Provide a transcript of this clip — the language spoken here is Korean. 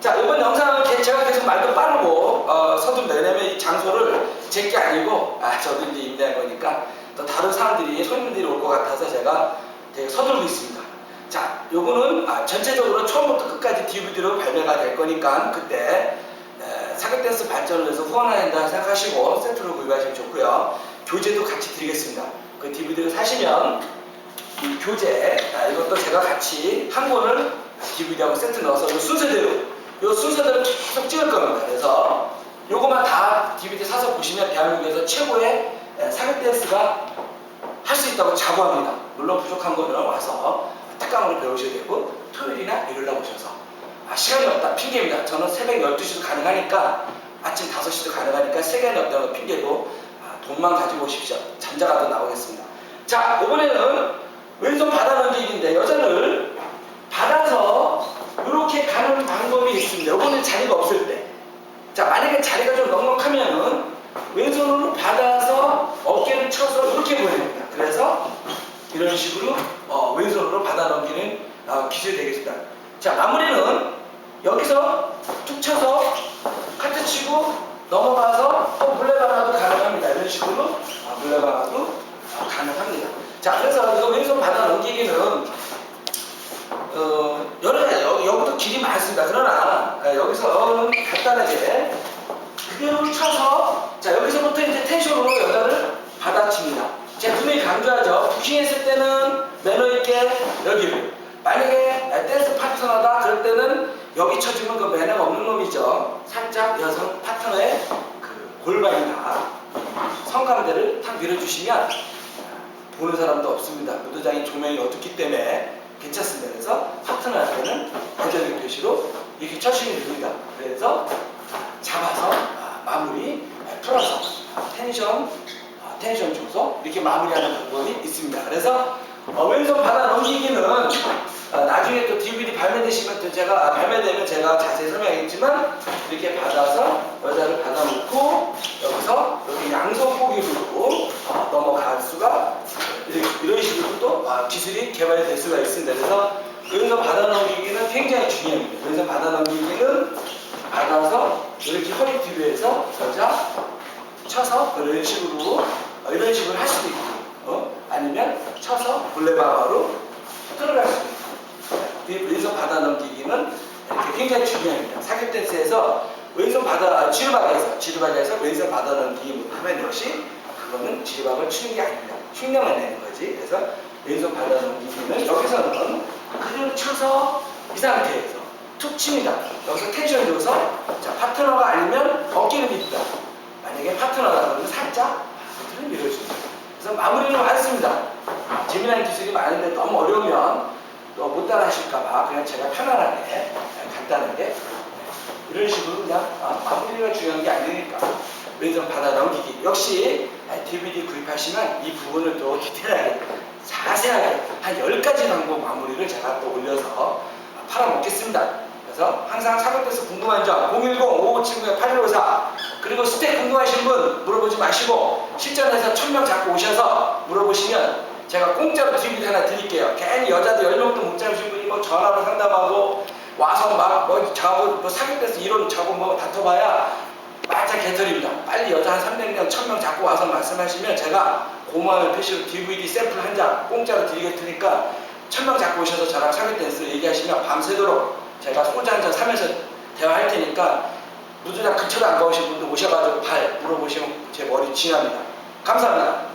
자, 이번 영상은 게- 제가 계속 말도 빠르고 어, 서두릅니다. 왜냐면 이 장소를 제 게 아니고 아, 저도 이제 임대한 거니까 또 다른 사람들이 손님들이 올 것 같아서 제가 되게 서두르고 있습니다. 자, 요거는 아, 전체적으로 처음부터 끝까지 DVD로 발매가 될 거니까 그때 에, 사극 댄스 발전을 위해서 후원한다 생각하시고 세트로 구입하시면 좋고요. 교재도 같이 드리겠습니다. 그 DVD를 사시면 이 교재 아, 이것도 제가 같이 한 권을 DVD하고 세트 넣어서 이 순서대로 이 순서대로 계속 찍을 겁니다. 그래서 요거만 다 DVD 사서 보시면 대한민국에서 최고의 에, 사극 댄스가 할 수 있다고 자부합니다. 물론 부족한 거는 와서 특강으로 배우셔야 되고 토요일이나 일요일날 오셔서 아, 시간이 없다 핑계입니다. 저는 새벽 12시도 가능하니까 아침 5시도 가능하니까 시간이 없다는 거 핑계고 아, 돈만 가지고 오십시오. 잠자가도 나오겠습니다. 자 이번에는 왼손 받아 넘기기인데 여자를 받아서 이렇게 가는 방법이 있습니다. 이거는 자리가 없을 때. 자 만약에 자리가 좀 넉넉하면은 왼손으로 받아서 어깨를 쳐서 이렇게 보냅니다. 그래서 이런 식으로 어, 왼손으로 받아 넘기는 어, 기술이 되겠습니다. 자 마무리는 여기서 툭 쳐서 카트 치고 넘어가서 또 물레방아도 가능합니다. 이런 식으로 어, 물레방아도 어, 가능합니다. 자 그래서 이거 왼손 받아 넘기기는 어, 여러 가지 여기, 여기도 길이 많습니다. 그러나 어, 여기서는 간단하게 그대로 쳐서 자 여기서부터 이제 텐션으로 여자를 받아칩니다. 제가 분명히 강조하죠. 부킹했을 때는 매너 있게 여기를 만약에 댄스 파트너다 그럴 때는 여기 쳐주면 그 매너가 없는 놈이죠. 살짝 여성 파트너의 그 골반이나 성감대를 탁 밀어주시면 보는 사람도 없습니다. 무도장이 조명이 어둡기 때문에 괜찮습니다. 그래서 파트너한테는 애정의 표시로 이렇게 쳐주시면 됩니다. 그래서 잡아서 아, 마무리 아, 풀어서 아, 텐션 아, 텐션 줘서 이렇게 마무리하는 방법이 있습니다. 그래서 어, 왼손 받아 넘기기는 아, 나중에 또 DVD 발매되시면 또 제가 아, 발매되면 제가 자세히 설명하겠지만 이렇게 받아서 여자를 받아 놓고 여기서 이렇게 양손 포기로 어, 넘어갈 수가 이런 식으로 또 아, 기술이 개발이 될 수가 있습니다. 그래서 왼손 받아 넘기기는 굉장히 중요합니다. 왼손 받아 넘기기는 받아서 이렇게 허리 뒤로해서 여자 쳐서 이런 식으로 어, 이런 식으로 할 수도 있고 어? 아니면 쳐서 물레방아로 끌어갈 수도 있고 이 왼손 받아 넘기기는 이렇게 굉장히 중요합니다. 사격 댄스에서 왼손 받아 아, 지르박에서 지르박에서 왼손 받아 넘기기 하면 역시 그거는 지르박을 치는 게 아닙니다. 흉내만 내는 거지. 그래서 왼손 받아 넘기기는 여기서는 그대로 쳐서 이 상태에서 툭 칩니다. 여기서 텐션 줘서 자 파트너가 아니면 어깨를 밉니다. 만약에 파트너다 그러면 살짝 밑으로 밀어줍니다. 그래서 마무리는 완습니다. 재미난 기술이 많은데 너무 어려우면 또 못 따라 하실까봐 그냥 제가 편안하게 간단하게 이런 식으로 그냥 아, 마무리가 중요한 게 아니니까 왼손 받아 넘기기 역시 DVD 구입하시면 이 부분을 또 디테일하게 자세하게 한 10가지 방법 마무리를 제가 또 올려서 팔아먹겠습니다. 그래서 항상 사극대에서 궁금한 점 010-5579-8154 그리고 스텝 궁금하신 분 물어보지 마시고 실전에서 천명 잡고 오셔서 물어보시면 제가 공짜로 DVD 하나 드릴게요. 괜히 여자도 10명도 못 잡으신 분이 뭐 전화로 상담하고 와서 막뭐 저하고 뭐 사극대에서 이론 저하고 뭐 다퉈봐야 말자 개털입니다. 빨리 여자 한 300명, 1000명 잡고 와서 말씀하시면 제가 고마움의 표시로 DVD 샘플 한 장 공짜로 드리겠 테니까 1000명 잡고 오셔서 저랑 사극 댄스 얘기하시면 밤새도록 제가 소주 한잔 사면서 대화할 테니까 무드장 근처도 안 가오신 분들 오셔가지고 발 물어보시면 제 머리 진합니다. 감사합니다.